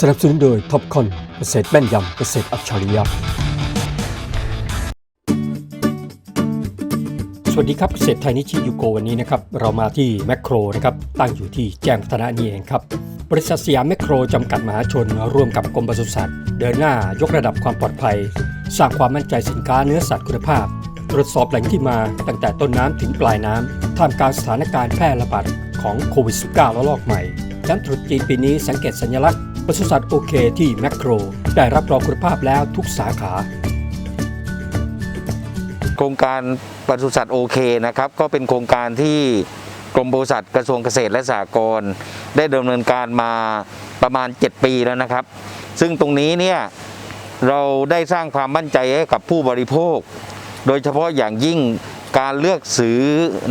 สนับสนุนโดยท็อปคอนเกษตรแม่นยำเกษตรอัจฉริยะ สวัสดีครับเกษตรไทยนิชิยูโกวันนี้นะครับ เรามาที่แมคโครนะครับตั้งอยู่ที่แจ้งพัฒนานี่เองครับ บริษัทสยามแมคโครจำกัดมหาชน ร่วมกับกรมปศุสัตว์ เดินหน้ายกระดับความปลอดภัย สร้างความมั่นใจสินค้าเนื้อสัตว์คุณภาพ ตรวจสอบแหล่งที่มาตั้งแต่ต้นน้ำถึงปลายน้ำท่ามกลางสถานการณ์แพร่ระบาดของโควิด -19 ระลอกใหม่ยันตรุษจีนปีนี้สังเกตสัญลักษณ์ ปศุสัตว์โอเคที่แมคโคร ได้รับรองคุณภาพแล้วทุกสาขา โครงการปศุสัตว์โอเคนะครับ ก็เป็นโครงการที่กรมปศุสัตว์กระทรวงเกษตรและสหกรณ์ได้ดำเนินการมาประมาณ 7 ปีแล้วนะครับ ซึ่งตรงนี้เนี่ยเราได้สร้างความมั่นใจให้กับผู้บริโภค โดยเฉพาะอย่างยิ่ง การเลือกซื้อ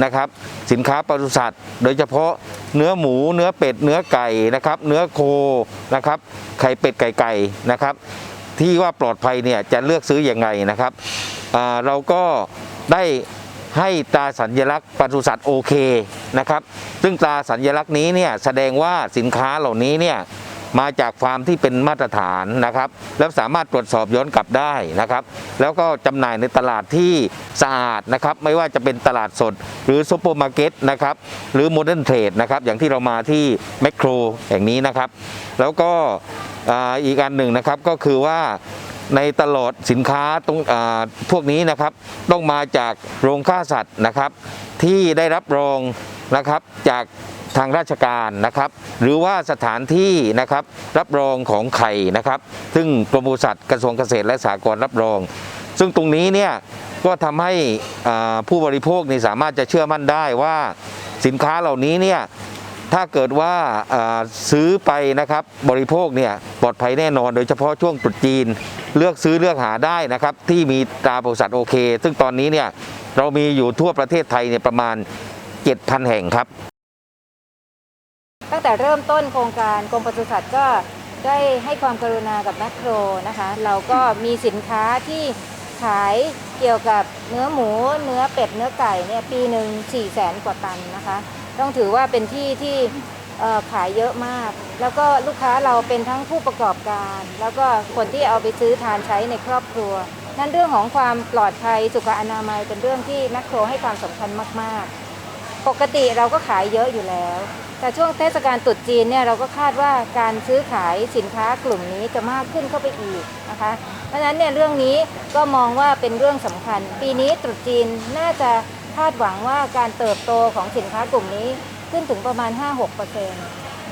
นะครับสินค้าปศุสัตว์ โดยเฉพาะเนื้อหมู เนื้อเป็ด เนื้อไก่นะครับ เนื้อโคนะครับ ไข่เป็ดไก่ไก่นะครับ ที่ว่าปลอดภัยเนี่ยจะเลือกซื้ออยังไงนะครับเราก็ได้ให้ตราสัญลักษณ์ปศุสัตว์โอเคนะครับ ซึ่งตราสัญลักษณ์นี้เนี่ยแสดงว่าสินค้าเหล่านี้เนี่ย มาจากฟาร์มที่เป็นมาตรฐานนะครับ แล้วสามารถตรวจสอบย้อนกลับได้นะครับ แล้วก็จำหน่ายในตลาดที่สะอาดนะครับ ไม่ว่าจะเป็นตลาดสด หรือซูเปอร์มาร์เก็ตนะครับหรือโมเดิร์นเทรดนะครับอย่างที่เรามาที่แมคโครแห่งนี้นะครับ แล้วก็อีกอันหนึ่งนะครับก็คือว่าในตลอดสินค้าตรงพวกนี้นะครับ ต้องมาจากโรงฆ่าสัตว์นะครับ ที่ได้รับรองนะครับจาก ทางราชการนะครับ หรือว่าสถานที่นะครับรับรองของไข่นะครับ ซึ่งกรมปศุสัตว์กระทรวงเกษตรและสหกรณ์รับรอง ซึ่งตรงนี้เนี่ยก็ทำให้ผู้บริโภคนี่สามารถจะเชื่อมั่นได้ว่าสินค้าเหล่านี้เนี่ยถ้าเกิดว่าซื้อไปนะครับบริโภคเนี่ยปลอดภัยแน่นอน โดยเฉพาะช่วงตรุษจีน เลือกซื้อเลือกหาได้นะครับ ที่มีตราบริษัทโอเค ซึ่งตอนนี้เนี่ยเรามีอยู่ทั่วประเทศไทยเนี่ยประมาณ 7,000 แห่งครับ แต่เริ่มต้นโครงการกรมปศุสัตว์ก็ได้ให้ความกรุณากับแมคโครนะคะ เราก็มีสินค้าที่ขายเกี่ยวกับเนื้อหมู เนื้อเป็ดเนื้อไก่เนี่ยปีหนึ่ง4 0 0แสนกว่าตันนะคะ ต้องถือว่าเป็นที่ที่ขายเยอะมาก แล้วก็ลูกค้าเราเป็นทั้งผู้ประกอบการ แล้วก็คนที่เอาไปซื้อทานใช้ในครอบครัว นั่นเรื่องของความปลอดภัยสุขอนามัยเป็นเรื่องที่แมคโครให้ความสำคัญมาก ๆ ปกติเราก็ขายเยอะอยู่แล้ว แต่ช่วงเทศกาลตรุษจีนเนี่ยเราก็คาดว่าการซื้อขายสินค้ากลุ่มนี้จะมากขึ้นเข้าไปอีกนะคะ เพราะฉะนั้นเนี่ยเรื่องนี้ก็มองว่าเป็นเรื่องสำคัญ ปีนี้ตรุษจีนน่าจะคาดหวังว่าการเติบโตของสินค้ากลุ่มนี้ขึ้นถึงประมาณ 5-6%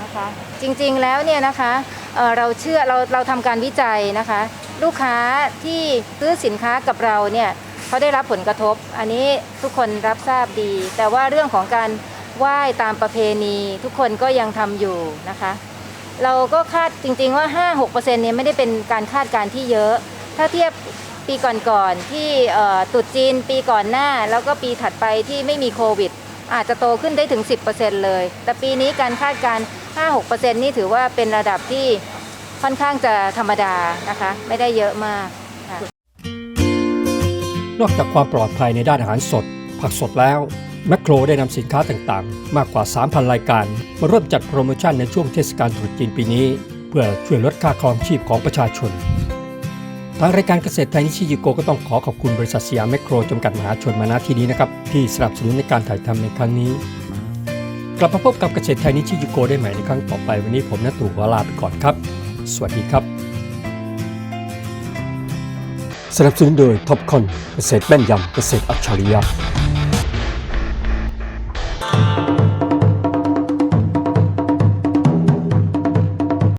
นะคะจริงๆแล้วเนี่ยนะคะเเราเชื่อเราเราทำการวิจัยนะคะ ลูกค้าที่ซื้อสินค้ากับเราเนี่ยเขาได้รับผลกระทบ อันนี้ทุกคนรับทราบดี แต่ว่าเรื่องของการ ไหว้ตามประเพณีทุกคนก็ยังทำอยู่นะคะ เราก็คาดจริงๆว่า 5-6%เนี่ยไม่ได้เป็นการคาดการที่เยอะ ถ้าเทียบปีก่อนๆที่เอ่อตรุษจีนปีก่อนหน้า แล้วก็ปีถัดไปที่ไม่มีโควิด อาจจะโตขึ้นได้ถึง 10%เลย แต่ปีนี้การคาดการณ์5-6%นี่ถือว่าเป็นระดับที่ค่อนข้างจะธรรมดานะคะ ไม่ได้เยอะมาก นอกจากความปลอดภัยในด้านอาหารสด ผักสดแล้ว แมคโครได้นำสินค้าต่างๆ มากกว่า 3,000 รายการ มาร่วมจัดโปรโมชั่นในช่วงเทศกาลตรุษจีนปีนี้ เพื่อช่วยลดค่าครองชีพของประชาชน ทางรายการเกษตรไทยนิชิยิโกก็ต้องขอขอบคุณบริษัทสยามแมคโครจำกัดมหาชนมาณที่นี้นะครับ ที่สนับสนุนในการถ่ายทำในครั้งนี้ กลับมาพบกับเกษตรไทยนิชิยิโกได้ใหม่ในครั้งต่อไปวันนี้ผมนัตู่ขอลาไปก่อนครับ สวัสดีครับ สนับสนุนโดยท็อปคอนเกษตรแม่นยำเกษตรอัจฉริยะ